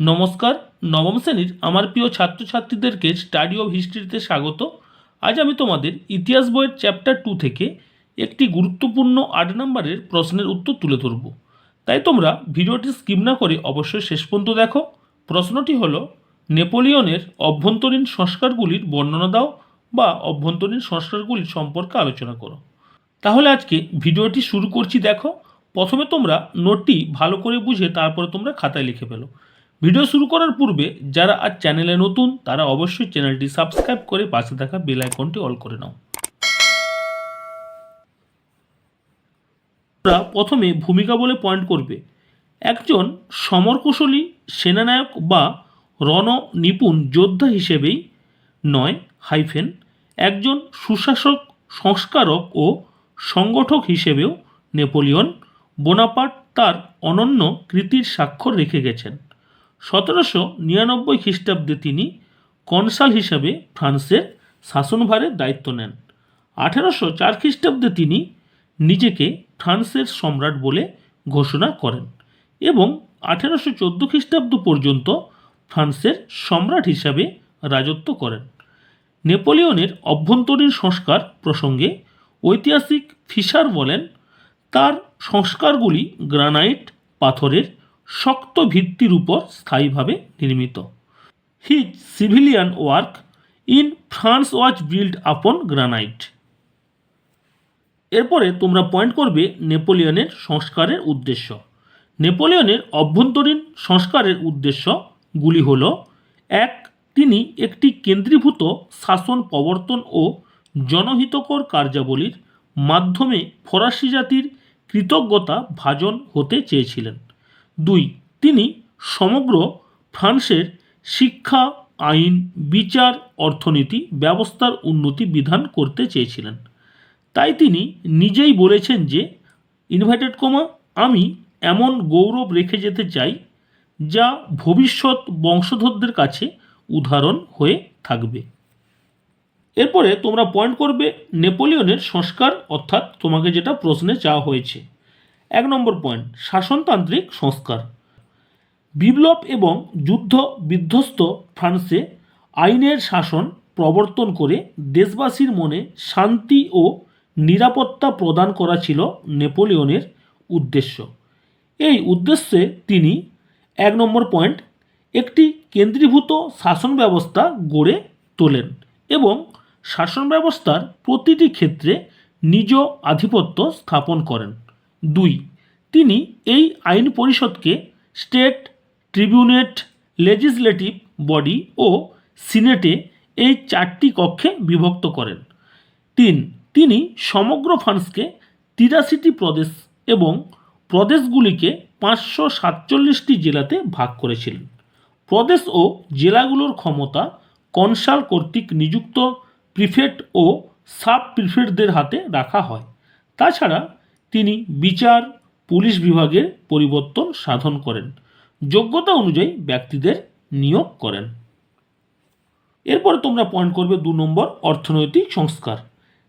নমস্কার, নবম শ্রেণির আমার প্রিয় ছাত্রছাত্রীদেরকে স্টাডি অফ হিস্ট্রিতে স্বাগত। আজ আমি তোমাদের ইতিহাস বইয়ের চ্যাপ্টার টু থেকে একটি গুরুত্বপূর্ণ আট নম্বরের প্রশ্নের উত্তর তুলে ধরব। তাই তোমরা ভিডিওটি স্কিপ না করে অবশ্যই শেষ পর্যন্ত দেখো। প্রশ্নটি হল, নেপোলিয়নের অভ্যন্তরীণ সংস্কারগুলির বর্ণনা দাও বা অভ্যন্তরীণ সংস্কারগুলি সম্পর্কে আলোচনা করো। তাহলে আজকে ভিডিওটি শুরু করছি, দেখো। প্রথমে তোমরা নোটটি ভালো করে বুঝে তারপরে তোমরা খাতায় লিখে ফেলো। ভিডিও শুরু করার পূর্বে, যারা আজ চ্যানেলে নতুন, তারা অবশ্যই চ্যানেলটি সাবস্ক্রাইব করে পাশে থাকা বেল আইকনটি অল করে নাও। প্রথমে ভূমিকা বলে পয়েন্ট করবে। একজন সমরকুশলী সেনানায়ক বা রণ নিপুণ যোদ্ধা হিসেবেই নয়, হাইফেন, একজন সুশাসক, সংস্কারক ও সংগঠক হিসেবেও নেপোলিয়ন বোনাপার্ট তার অনন্য কৃতির স্বাক্ষর রেখে গেছেন। সতেরোশো নিরানব্বই খ্রিস্টাব্দে তিনি কনসাল হিসাবে ফ্রান্সের শাসনভারের দায়িত্ব নেন। আঠেরোশো চার খ্রিস্টাব্দে তিনি নিজেকে ফ্রান্সের সম্রাট বলে ঘোষণা করেন এবং আঠেরোশো চোদ্দ খ্রিস্টাব্দ পর্যন্ত ফ্রান্সের সম্রাট হিসাবে রাজত্ব করেন। নেপোলিয়নের অভ্যন্তরীণ সংস্কার প্রসঙ্গে ঐতিহাসিক ফিশার বলেন, তার সংস্কারগুলি গ্রানাইট পাথরের শক্ত ভিত্তির উপর স্থায়ীভাবে নির্মিত। His civilian work in France was build upon granite এরপরে তোমরা পয়েন্ট করবে নেপোলিয়নের সংস্কারের উদ্দেশ্য। নেপোলিয়নের অভ্যন্তরীণ সংস্কারের উদ্দেশ্যগুলি হল, এক, তিনি একটি কেন্দ্রীভূত শাসন প্রবর্তন ও জনহিতকর কার্যাবলীর মাধ্যমে ফরাসি জাতির কৃতজ্ঞতা ভাজন হতে চেয়েছিলেন। দুই। তিনি সমগ্র ফ্রান্সের শিক্ষা, আইন, বিচার, অর্থনীতি, ব্যবস্থার উন্নতি বিধান করতে চেয়েছিলেন। তাই তিনি নিজেই বলেছেন যে, ইনভাইটেড কমা, আমি এমন গৌরব রেখে যেতে চাই যা ভবিষ্যৎ বংশধরদের কাছে উদাহরণ হয়ে থাকবে। এরপরে তোমরা পয়েন্ট করবে নেপোলিয়নের সংস্কার, অর্থাৎ তোমাকে যেটা প্রশ্নে চাওয়া হয়েছে। এক নম্বর পয়েন্ট শাসনতান্ত্রিক সংস্কার। বিপ্লব এবং যুদ্ধ বিধ্বস্ত ফ্রান্সে আইনের শাসন প্রবর্তন করে দেশবাসীর মনে শান্তি ও নিরাপত্তা প্রদান করা ছিল নেপোলিয়নের উদ্দেশ্য। এই উদ্দেশ্যে তিনি এক নম্বর পয়েন্ট একটি কেন্দ্রীভূত শাসন ব্যবস্থা গড়ে তোলেন এবং শাসন ব্যবস্থার প্রতিটি ক্ষেত্রে নিজ আধিপত্য স্থাপন করেন। দুই। তিনি এই আইন পরিষদকে স্টেট, ট্রিবিউনেট, লেজিসলেটিভ বডি ও সিনেটে এই চারটি কক্ষে বিভক্ত করেন। তিন, তিনি সমগ্র ফ্রান্সকে তিরাশিটি প্রদেশ এবং প্রদেশগুলিকে পাঁচশো সাতচল্লিশটি জেলাতে ভাগ করেছিলেন। প্রদেশ ও জেলাগুলোর ক্ষমতা কনসাল কর্তৃক নিযুক্ত প্রিফেক্ট ও সাব প্রিফেক্টদের হাতে রাখা হয়। তাছাড়া তিনি বিচার, পুলিশ বিভাগের পরিবর্তন সাধন করেন। যোগ্যতা অনুযায়ী ব্যক্তিদের নিয়োগ করেন। এরপরে তোমরা পয়েন্ট করবে দু নম্বর, অর্থনৈতিক সংস্কার।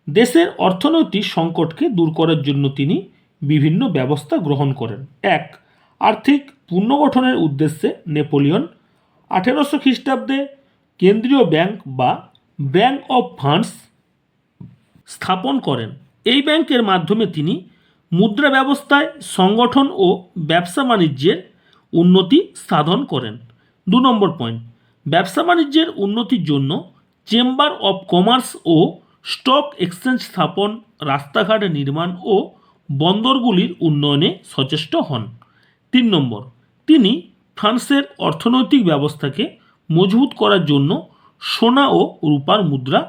দেশের অর্থনৈতিক সংকটকে দূর করার জন্য তিনি বিভিন্ন ব্যবস্থা গ্রহণ করেন। এক, আর্থিক পুনর্গঠনের উদ্দেশ্যে নেপোলিয়ন। আঠেরোশো খ্রিস্টাব্দে কেন্দ্রীয় ব্যাংক বা ব্যাংক অফ ফান্ডস স্থাপন করেন। এই ব্যাংকের মাধ্যমে তিনি মুদ্রা ব্যবস্থায় সংগঠন ও ব্যবসা বাণিজ্যের উন্নতি সাধন করেন। দু নম্বর পয়েন্ট ব্যবসা বাণিজ্যের উন্নতির জন্য চেম্বার অফ কমার্স ও স্টক এক্সচেঞ্জ স্থাপন, রাস্তাঘাট নির্মাণ ও বন্দরগুলির উন্নয়নে সচেষ্ট হন। তিন নম্বর, তিনি ফ্রান্সের অর্থনৈতিক ব্যবস্থাকে মজবুত করার জন্য সোনা ও রূপার মুদ্রা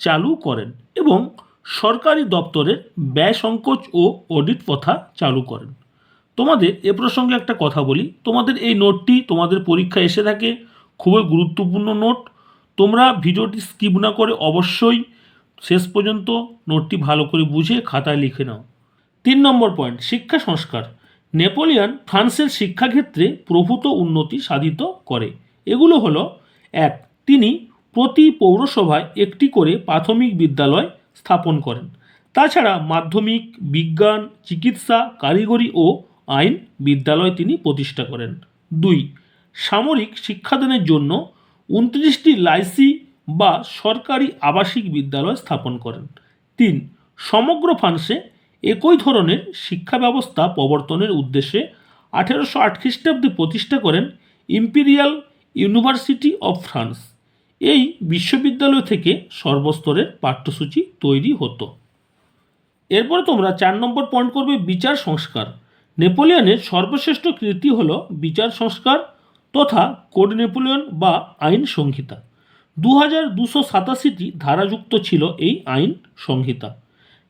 চালু করেন এবং সরকারি দপ্তরের ব্যয় সংকোচ ও অডিট প্রথা চালু করেন। তোমাদের এ প্রসঙ্গে একটা কথা বলি। তোমাদের এই নোটটি তোমাদের পরীক্ষা এসে থাকে, খুবই গুরুত্বপূর্ণ নোট। তোমরা ভিডিওটি স্কিপ না করে অবশ্যই শেষ পর্যন্ত নোটটি ভালো করে বুঝে খাতায় লিখে নাও। তিন নম্বর পয়েন্ট, শিক্ষা সংস্কার। নেপোলিয়ন ফ্রান্সের শিক্ষাক্ষেত্রে প্রভূত উন্নতি সাধিত করে। এগুলো হলো, এক, তিনি প্রতি পৌরসভায় একটি করে প্রাথমিক বিদ্যালয় স্থাপন করেন। তাছাড়া মাধ্যমিক, বিজ্ঞান, চিকিৎসা, কারিগরি ও আইন বিদ্যালয় তিনি প্রতিষ্ঠা করেন। দুই, সামরিক শিক্ষাদানের জন্য উনত্রিশটি লাইসি বা সরকারি আবাসিক বিদ্যালয় স্থাপন করেন। তিন, সমগ্র ফ্রান্সে একই ধরনের শিক্ষা ব্যবস্থা প্রবর্তনের উদ্দেশ্যে আঠেরোশো আট খ্রিস্টাব্দে প্রতিষ্ঠা করেন ইম্পিরিয়াল ইউনিভার্সিটি অফ ফ্রান্স। এই বিশ্ববিদ্যালয় থেকে সর্বস্তরের পাঠ্যসূচি তৈরি হতো। এরপরে তোমরা চার নম্বর পয়েন্ট করবে বিচার সংস্কার। নেপোলিয়নের সর্বশ্রেষ্ঠ কীর্তি হল বিচার সংস্কার তথা কোড নেপোলিয়ন বা আইন সংহিতা। দু হাজার দুশো সাতাশিটি ধারাযুক্ত ছিল এই আইন সংহিতা।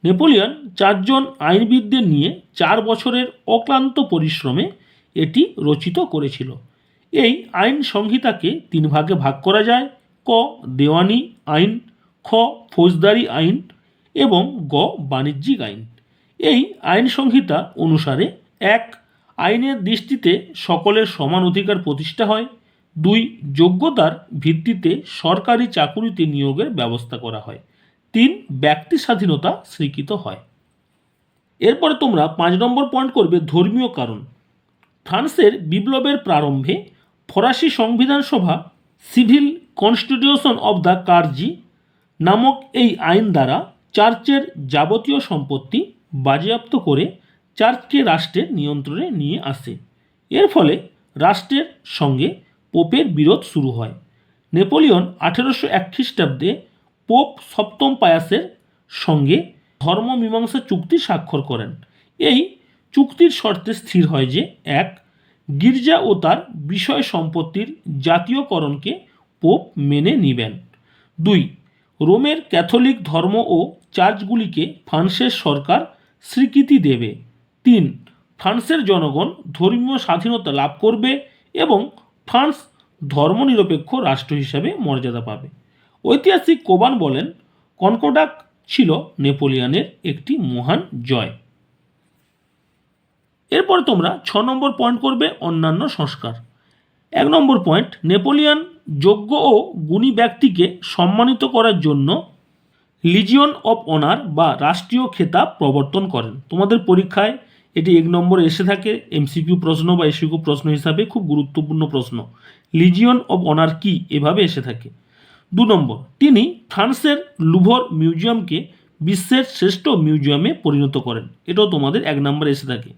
নেপোলিয়ন চারজন আইনবিদদের নিয়ে চার বছরের অক্লান্ত পরিশ্রমে এটি রচিত করেছিল। এই আইন সংহিতাকে তিন ভাগে ভাগ করা যায়। ক, দেওয়ানি আইন, খ, ফৌজদারি আইন এবং গ, বাণিজ্যিক আইন। এই আইন সংহিতা অনুসারে, এক, আইনের দৃষ্টিতে সকলের সমান অধিকার প্রতিষ্ঠা হয়। দুই, যোগ্যতার ভিত্তিতে সরকারি চাকুরিতে নিয়োগের ব্যবস্থা করা হয়। তিন, ব্যক্তি স্বাধীনতা স্বীকৃত হয়। এরপরে তোমরা পাঁচ নম্বর পয়েন্ট করবে ধর্মীয় কারণ। ফ্রান্সের বিপ্লবের প্রারম্ভে ফরাসি সংবিধান সভা civil constitution of the clergy নামক এই আইন দ্বারা চার্চের যাবতীয় সম্পত্তি বাজেয়াপ্ত করে চার্চকে রাষ্ট্রের নিয়ন্ত্রণে নিয়ে আসে। এর ফলে রাষ্ট্রের সঙ্গে পোপের বিরোধ শুরু হয়। নেপোলিয়ন আঠেরোশো এক খ্রিস্টাব্দে পোপ সপ্তম পায়াসের সঙ্গে ধর্মমীমাংসা চুক্তি স্বাক্ষর করেন। এই চুক্তির শর্তে স্থির হয় যে, এক, গির্জা ও তার বিষয় সম্পত্তির জাতীয়করণকে পোপ মেনে নিবেন। দুই, রোমের ক্যাথলিক ধর্ম ও চার্চগুলিকে ফ্রান্সের সরকার স্বীকৃতি দেবে। তিন, ফ্রান্সের জনগণ ধর্মীয় স্বাধীনতা লাভ করবে এবং ফ্রান্স ধর্মনিরপেক্ষ রাষ্ট্র হিসাবে মর্যাদা পাবে। ঐতিহাসিক কোবান বলেন, কনকোডাক ছিল নেপোলিয়ানের একটি মহান জয়। এরপরে তোমরা ছ নম্বর পয়েন্ট করবে অন্যান্য সংস্কার। এক নম্বর পয়েন্ট, নেপোলিয়ন যোগ্য ও গুণী ব্যক্তিকে সম্মানিত করার জন্য লিজিয়ন অফ অনার বা রাষ্ট্রীয় খেতাব প্রবর্তন করেন। তোমাদের পরীক্ষায় এটি এক নম্বরে এসে থাকে। এমসিকিউ প্রশ্ন বা এসিকিউ প্রশ্ন হিসাবে খুব গুরুত্বপূর্ণ প্রশ্ন। লিজিয়ন অফ অনার কি? এভাবে এসে থাকে। দু নম্বর, তিনি ফ্রান্সের লুভর মিউজিয়ামকে বিশ্বের শ্রেষ্ঠ মিউজিয়ামে পরিণত করেন। এটাও তোমাদের এক নম্বরে এসে থাকে।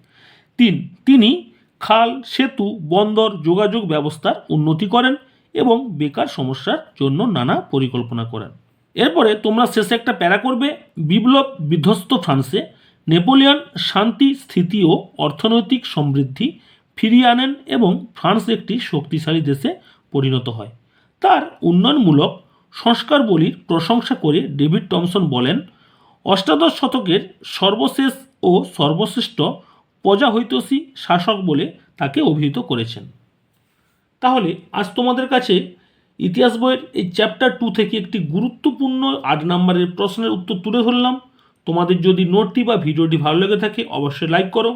তিন, তিনি খাল, সেতু, বন্দর, যোগাযোগ ব্যবস্থার উন্নতি করেন। এবং বেকার সমস্যার জন্য নানা পরিকল্পনা করেন। এরপরে তোমরা শেষে একটা প্যারা করবে, বিপ্লব বিধ্বস্ত ফ্রান্সে নেপোলিয়ন শান্তি, স্থিতি ও অর্থনৈতিক সমৃদ্ধি ফিরিয়ে আনেন এবং ফ্রান্স একটি শক্তিশালী দেশে পরিণত হয়। তার উন্নয়নমূলক সংস্কারবলির প্রশংসা করে ডেভিড টমসন বলেন, অষ্টাদশ শতকের সর্বশেষ ও সর্বশ্রেষ্ঠ প্রজা হৈতসী শাসক বলে তাকে অভিহিত করেছেন। তাহলে আজ তোমাদের কাছে ইতিহাস বইয়ের এই চ্যাপ্টার টু থেকে একটি গুরুত্বপূর্ণ আট নম্বরের প্রশ্নের উত্তর তুলে ধরলাম। তোমাদের যদি নোটটি বা ভিডিওটি ভালো লেগে থাকে, অবশ্যই লাইক করো,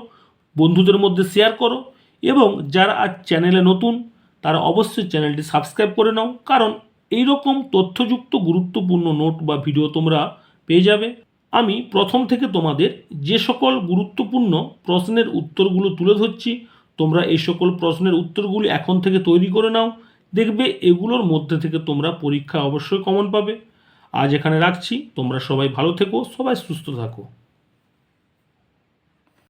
বন্ধুদের মধ্যে শেয়ার করো এবং যারা আজ চ্যানেলে নতুন, তারা অবশ্যই চ্যানেলটি সাবস্ক্রাইব করে নাও। কারণ এই রকম তথ্যযুক্ত, গুরুত্বপূর্ণ নোট বা ভিডিও তোমরা পেয়ে যাবে। আমি প্রথম থেকে তোমাদের যে সকল গুরুত্বপূর্ণ প্রশ্নের উত্তরগুলো তুলে ধরছি তোমরা এই সকল প্রশ্নের উত্তরগুলি এখন থেকে তৈরি করে নাও। দেখবে এগুলোর মধ্যে থেকে তোমরা পরীক্ষা অবশ্যই কমন পাবে। আজ এখানে রাখছি। তোমরা সবাই ভালো থেকো, সবাই সুস্থ থাকো।